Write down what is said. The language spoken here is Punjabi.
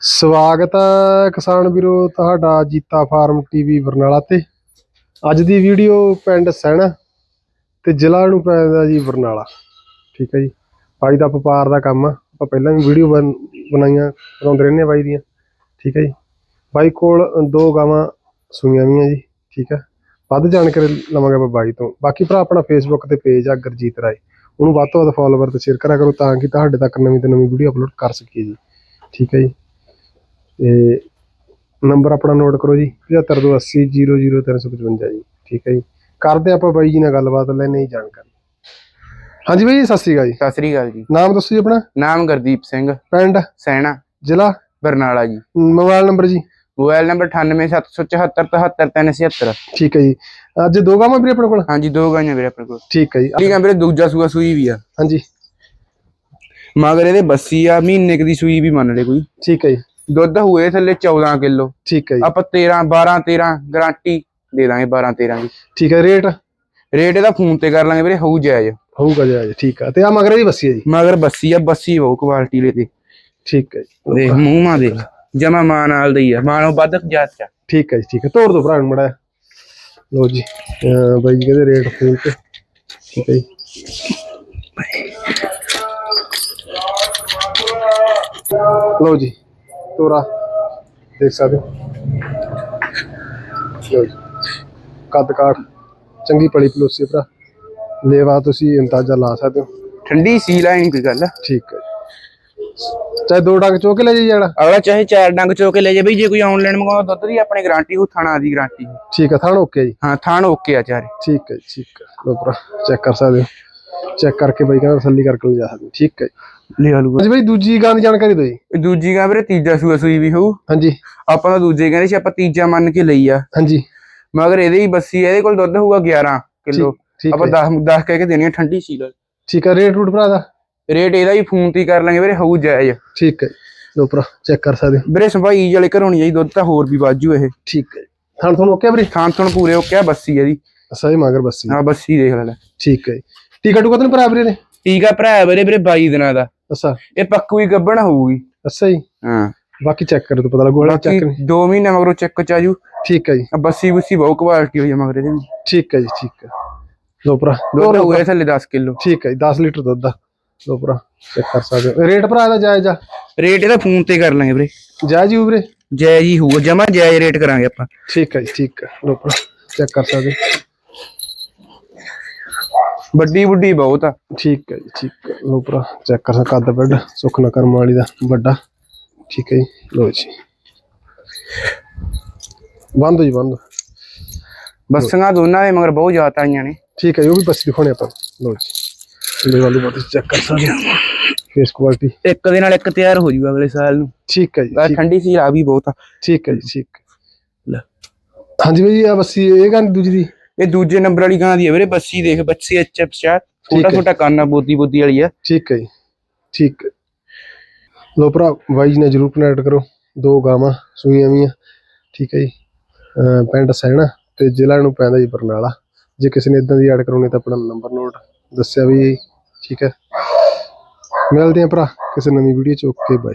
ਸਵਾਗਤ ਹੈ ਕਿਸਾਨ ਵੀਰੋ, ਤੁਹਾਡਾ ਜੀਤਾ ਫਾਰਮ ਟੀਵੀ ਬਰਨਾਲਾ ਤੇ। ਅੱਜ ਦੀ ਵੀਡੀਓ ਪਿੰਡ ਸੈਣਾ ਤੇ ਜ਼ਿਲ੍ਹਾ ਨੂੰ ਪੈਂਦਾ ਜੀ ਬਰਨਾਲਾ। ਠੀਕ ਹੈ ਜੀ। ਬਾਈ ਦਾ ਵਪਾਰ ਦਾ ਕੰਮ ਆ। ਆਪਾਂ ਪਹਿਲਾਂ ਵੀ ਵੀਡੀਓ ਬਣਾਈਆਂ, ਬਣਾਉਂਦੇ ਰਹਿੰਦੇ ਆ ਬਾਈ ਦੀਆਂ। ਠੀਕ ਹੈ ਜੀ। ਬਾਈ ਕੋਲ ਦੋ ਗਾਵਾਂ ਸੂਈਆਂ ਵੀਆਂ ਜੀ। ਠੀਕ ਹੈ। ਵੱਧ ਜਾਣਕਾਰੀ ਲਵਾਂਗੇ ਆਪਾਂ ਬਾਈ ਤੋਂ। ਬਾਕੀ ਭਰਾ ਆਪਣਾ ਫੇਸਬੁੱਕ ਤੇ ਪੇਜ ਆ, ਗੁਰਜੀਤ ਰਾਏ। ਉਹਨੂੰ ਵੱਧ ਤੋਂ ਵੱਧ ਫਾਲੋਵਰ ਤੇ ਸ਼ੇਅਰ ਕਰਿਆ ਕਰੋ ਤਾਂ ਕਿ ਤੁਹਾਡੇ ਤੱਕ ਨਵੀਂ ਤੋਂ ਨਵੀਂ ਵੀਡੀਓ ਅਪਲੋਡ ਕਰ ਸਕੀਏ ਜੀ। ਠੀਕ ਹੈ ਜੀ। ਤੇ ਨੰਬਰ ਆਪਣਾ ਨੋਟ ਕਰੋ ਜੀ 7528000355 ਜੀ ਠੀਕ ਹੈ ਜੀ। ਕਰਦੇ ਆਪਾਂ ਬਾਈ ਜੀ ਨਾਲ ਗੱਲਬਾਤ ਲੈਣੇ ਹੀ ਜਾਣਕਾਰੀ। ਹਾਂਜੀ ਬਾਈ ਜੀ ਸਤਿ ਸ਼੍ਰੀ ਅਕਾਲ ਜੀ। ਸਤਿ ਸ੍ਰੀ ਅਕਾਲ ਜੀ। ਨਾਮ ਦੱਸੋ ਜੀ ਆਪਣਾ? ਨਾਮ ਗੁਰਦੀਪ ਸਿੰਘ। ਪਿੰਡ? ਸੈਣਾ। ਜ਼ਿਲ੍ਹਾ? ਬਰਨਾਲਾ ਜੀ। ਮੋਬਾਈਲ ਨੰਬਰ ਜੀ? ਮੋਬਾਈਲ ਨੰਬਰ 9877773773 ਠੀਕ ਹੈ ਜੀ। ਅੱਜ ਦੋ ਗਾਵਾਂ ਵੀਰੇ ਆਪਣੇ ਕੋਲ? ਹਾਂਜੀ ਦੋ ਗਾਈਆਂ ਵੀਰੇ ਆਪਣੇ ਕੋਲ। ਠੀਕ ਹੈ ਜੀ। ਠੀਕ ਆ ਵੀਰੇ ਦੂਜਾ ਸੂਆ ਸੂਈ ਵੀ ਆ। ਹਾਂਜੀ। ਮਗਰ ਇਹਦੇ ਬੱਸੀ ਆ ਮਹੀਨੇ ਦੀ ਸੂਈ ਵੀ ਮੰਨ ਲੈ ਕੋਈ। ਠੀਕ ਹੈ ਜੀ। ਦੁੱਧ ਹੋਏ ਥੱਲੇ 14 ਕਿਲੋ। ਠੀਕ ਹੈ ਜੀ। ਆਪਾਂ 13 12 13 ਗਾਰੰਟੀ ਦੇ ਦਾਂਗੇ 12 13 ਦੀ। ਠੀਕ ਹੈ ਰੇਟ? ਰੇਟ ਇਹਦਾ ਫੋਨ ਤੇ ਕਰ ਲਾਂਗੇ ਵੀਰੇ ਹੋਊ ਜਾਇਜ਼। ਹੋਊਗਾ ਜੀ ਅੱਜ ਠੀਕ ਹੈ ਤੇ ਆ ਮਗਰ ਦੀ ਬੱਸੀ ਹੈ ਜੀ? ਮਗਰ ਬੱਸੀ ਆ ਬੱਸੀ ਬਹੁ ਕੁਆਲਿਟੀ ਲੈ ਤੇ। ਠੀਕ ਹੈ ਜੀ। ਦੇਖ ਮੂੰਹ ਮਾ ਦੇਖ ਜਮਾ ਮਾਂ ਨਾਲ ਦੀ ਆ। ਮਾਂ ਨੂੰ ਵੱਧ ਜਾਤ ਚ ਆ। ਠੀਕ ਹੈ ਜੀ ਠੀਕ ਹੈ। ਤੋੜ ਦੋ ਭਰਾ ਨੂੰ ਮੜਾ। ਲੋ ਜੀ ਬਾਈ ਜੀ ਕਹਿੰਦੇ ਰੇਟ ਫੋਨ ਤੇ। ਠੀਕ ਹੈ ਜੀ। ਲੋ ਜੀ। ਤੋਰਾ ਦੇਖ ਸਕਦੇ ਹੋ। ਜੀ। ਕੱਦ ਕਾਠ ਚੰਗੀ ਪਲੀ ਪਲੋਸੀ ਭਰਾ। ਲੇਵਾ ਤੁਸੀਂ ਅੰਦਾਜ਼ਾ ਲਾ ਸਕਦੇ ਹੋ। ਠੰਡੀ ਸੀਲ ਆਈ ਨਹੀਂ ਕੋਈ ਗੱਲ ਠੀਕ ਹੈ ਚਾਹੇ ਦੋ ਡੰਗ ਚੋਕ ਲੈ ਜੀ ਜਿਹੜਾ ਅਗਲਾ ਚਾਹੇ ਚਾਰ ਡੰਗ ਚੋ ਕੇ ਲੈ ਜੇ ਬਈ ਜੇ ਕੋਈ ਆਨਲਾਈਨ ਮੰਗਾਉਂਦਾ ਦੁੱਧ ਦੀ ਆਪਣੇ ਗਾਰੰਟੀ ਉਹ ਥਾਣਾ ਦੀ ਗਾਰੰਟੀ ਠੀਕ ਹੈ ਥਾਣ ਓਕੇ ਜੀ। ਹਾਂ ਥਾਣ ਓਕੇ ਆ ਚਾਰੇ। ਠੀਕ ਹੈ ਜੀ, ਠੀਕ ਹੈ। ਲੋ ਭਰਾ ਚੈੱਕ ਕਰ ਸਕਦੇ ਹੋ। ਚੈੱਕ ਕਰਕੇ ਬਾਈ ਕਹਿੰਦਾ ਤਸੱਲੀ ਕਰਕੇ ਲਿਜਾ ਸਕਦੇ ਹੋ। ਠੀਕ ਹੈ ਜੀ ਲੈ ਲੂਗਾ ਹਾਂਜੀ ਬਾਈ ਦੂਜੀ ਗਾਂ ਦੀ ਜਾਣਕਾਰੀ ਦਿਓ ਜੀ। ਦੂਜੀ ਗਾ ਵੀਰੇ ਤੀਜਾ ਸੂਆ ਸੂਈ ਵੀ ਹੋਊ। ਹਾਂਜੀ। ਆਪਾਂ ਤਾਂ ਦੂਜੇ ਕਹਿੰਦੇ ਸੀ ਆਪਾਂ ਤੀਜਾ ਮੰਨ ਕੇ ਲਈ ਆ। ਹਾਂਜੀ। ਮਗਰ ਇਹਦੇ ਹੀ ਬੱਸੀ ਆ, ਇਹਦੇ ਕੋਲ ਦੁੱਧ ਹੋਊਗਾ 11 ਕਿਲੋ। ਠੀਕ ਆਪਾਂ ਹੈ। 10 10 ਕਹਿ ਕੇ ਦੇਣੀ ਆ ਠੰਡੀ ਸੀਲ। ਠੀਕ ਹੈ ਰੇਟ ਰੂਟ ਭਰਾ ਦਾ? ਰੇਟ ਇਹਦਾ ਹੀ ਫੋਨ ਤੇ ਹੀ ਕਰ ਲਾਂਗੇ ਵੀਰੇ ਹੋਊ ਜਾਇਜ਼। ਠੀਕ ਹੈ। ਲੋ ਭਰਾ ਚੈੱਕ ਕਰ ਸਕਦੇ ਹੋ। ਵੀਰੇ ਸਫ਼ਾਈ ਵਾਲੇ ਘਰੋਂ ਨਹੀਂ ਜਾਈ ਦੁੱਧ ਤਾਂ ਹੋਰ ਵੀ ਵਾਜੂ ਇਹ। ਠੀਕ ਹੈ। ਥਾਣ ਤੁਹਾਨੂੰ ਓਕੇ ਵੀਰੇ? ਥਾਂ ਥਣ ਪੂਰੇ ਓਕੇ ਆ ਬੱਸੀ ਇਹਦੀ। ਸਹੀ ਮਗਰ ਬੱਸੀ। ਆ ਬੱਸੀ ਦੇਖ ਲੈ ਠੀਕ ਹੈ ਜੀ। ਟੀਕਾ ਟੂਕਾ ਤਾਂ ਨੀ ਭਰਾ ਵੀਰੇ ਨੇ ਟੀਕਾ ਭਰਾ ਵੀਰੇ ਵੀਰੇ 22 ਦਿਨਾਂ ਦਾ। ਅੱਛਾ। ਇਹ ਪੱਕੂ ਗੱਬਣ ਹੋਊਗੀ। ਅੱਛਾ ਜੀ। ਹਾਂ। ਬਾਕੀ ਚੈੱਕ ਕਰੋ ਤਾਂ ਪਤਾ ਲੱਗੂਗਾ ਬਾਕੀ ਚੈੱਕ ਨਹੀਂ 2 ਮਹੀਨੇ ਮਗਰੋਂ ਚੈੱਕ ਚ ਆਜੂ ਠੀਕ ਹੈ ਜੀ। ਆ ਬੱਸੀ ਬੁੱਸੀ ਬਹੁਤ ਕੁਆਲਿਟੀ ਹੋਈ ਆ ਮਗਰ ਇਹਦੇ ਵੀ। ਠੀਕ ਹੈ ਜੀ ਠੀਕ ਹੈ ਲੋ ਭਰਾ ਦੁੱਧ ਹੋਇਆ ਥੱਲੇ 10 ਕਿਲੋ। ਠੀਕ ਹੈ ਜੀ 10 ਲੀਟਰ ਦੁੱਧ ਦਾ ਲੋ ਭਰਾ ਚੈੱਕ ਕਰ ਸਕਦੇ ਹੋ। ਰੇਟ ਭਰਾ ਦਾ ਜਾਇਜ਼ ਆ? ਰੇਟ ਇਹਦਾ ਫੋਨ ਤੇ ਕਰ ਲਾਂਗੇ ਵੀਰੇ। ਜਾਇਜ਼ ਹੀ ਵੀਰੇ? ਜੈ ਜੀ ਹੋਊਗਾ ਜਮਾ ਜਾਇਜ਼ ਰੇਟ ਕਰਾਂਗੇ ਆਪਾਂ। ਠੀਕ ਹੈ ਜੀ ਠੀਕ ਹੈ ਲੋ ਭਰਾ ਚੈੱਕ ਕਰ ਸਕਦੇ ਹੋ। ਵੱਡੀ ਬੁੱਢੀ ਬਹੁਤ ਆ। ਠੀਕ ਹੈ ਜੀ ਠੀਕ ਹੈ। ਲੋ ਭਰਾ ਚੈੱਕ ਕਰ ਸਕਦੇ ਕੱਦ ਬੈੱਡ ਸੁੱਖ ਨਾ ਕਰਮ ਵਾਲੀ ਦਾ ਵੱਡਾ। ਠੀਕ ਹੈ ਜੀ ਲੋ ਜੀ। ਬੰਦ ਜੀ ਬੰਦ। ਬੱਸਾਂ ਦੋਨਾਂ ਦੇ ਮਗਰ ਬਹੁਤ ਜ਼ਿਆਦਾ ਆਈਆਂ ਨੇ। ਠੀਕ ਹੈ ਜੀ, ਉਹ ਵੀ ਬਸ ਦਿਖਾਉਣੇ ਆਪਾਂ। ਲੋ ਜੀ। ਲੈ ਵਾਲੀ ਬਾਤ ਚੈੱਕ ਕਰ ਸਕਦੇ ਹੋ। ਫੇਸ ਕੁਆਲਿਟੀ ਇੱਕ ਦੇ ਨਾਲ ਇੱਕ ਤਿਆਰ ਹੋ ਜੂਗਾ ਅਗਲੇ ਸਾਲ ਨੂੰ। ਠੀਕ ਹੈ ਜੀ ਠੰਡੀ ਸੀ ਆ ਵੀ ਬਹੁਤ ਆ। ਠੀਕ ਹੈ ਜੀ ਠੀਕ। ਲੈ। ਹਾਂਜੀ ਭਾਈ ਆ ਬੱਸੀ ਇਹ ਗਾਂ ਦੂਜੀ ਦੀ। ਇਹ ਦੂਜੇ ਨੰਬਰ ਵਾਲੀ ਗਾਂ ਦੀ ਆ ਵੀਰੇ ਬੱਸੀ ਦੇਖ ਬੱਸੀ ਐਚ ਐਫ ਸ਼ਾਟ ਛੋਟਾ ਹੈ। ਛੋਟਾ ਕੰਨ ਆ ਬੋਦੀ ਬੋਦੀ ਵਾਲੀ ਆ ਠੀਕ ਹੈ ਜੀ ਠੀਕ। ਹੈ ਲੋ ਭਰਾ ਬਾਈ ਜੀ ਨੇ ਜਰੂਰ ਕਨੈਕਟ ਕਰੋ ਦੋ ਗਾਵਾਂ ਸੂਈਆਂ ਵੀਆਂ ਠੀਕ ਹੈ ਜੀ। ਪਿੰਡ ਸੈਣਾ ਤੇ ਜ਼ਿਲ੍ਹਾ ਨੂੰ ਪੈਂਦਾ ਜੀ ਬਰਨਾਲਾ। ਜੇ ਕਿਸੇ ਨੇ ਇਦਾਂ ਦੀ ਐਡ ਕਰਾਉਣੀ ਤਾਂ ਆਪਣਾ ਨੰਬਰ ਨੋਟ ਦੱਸਿਆ ਵੀ ਠੀਕ ਹੈ। ਮਿਲਦੇ ਆ ਭਰਾ ਕਿਸੇ ਨਵੀਂ ਵੀਡੀਓ ਚ ਓਕੇ ਬਾਈ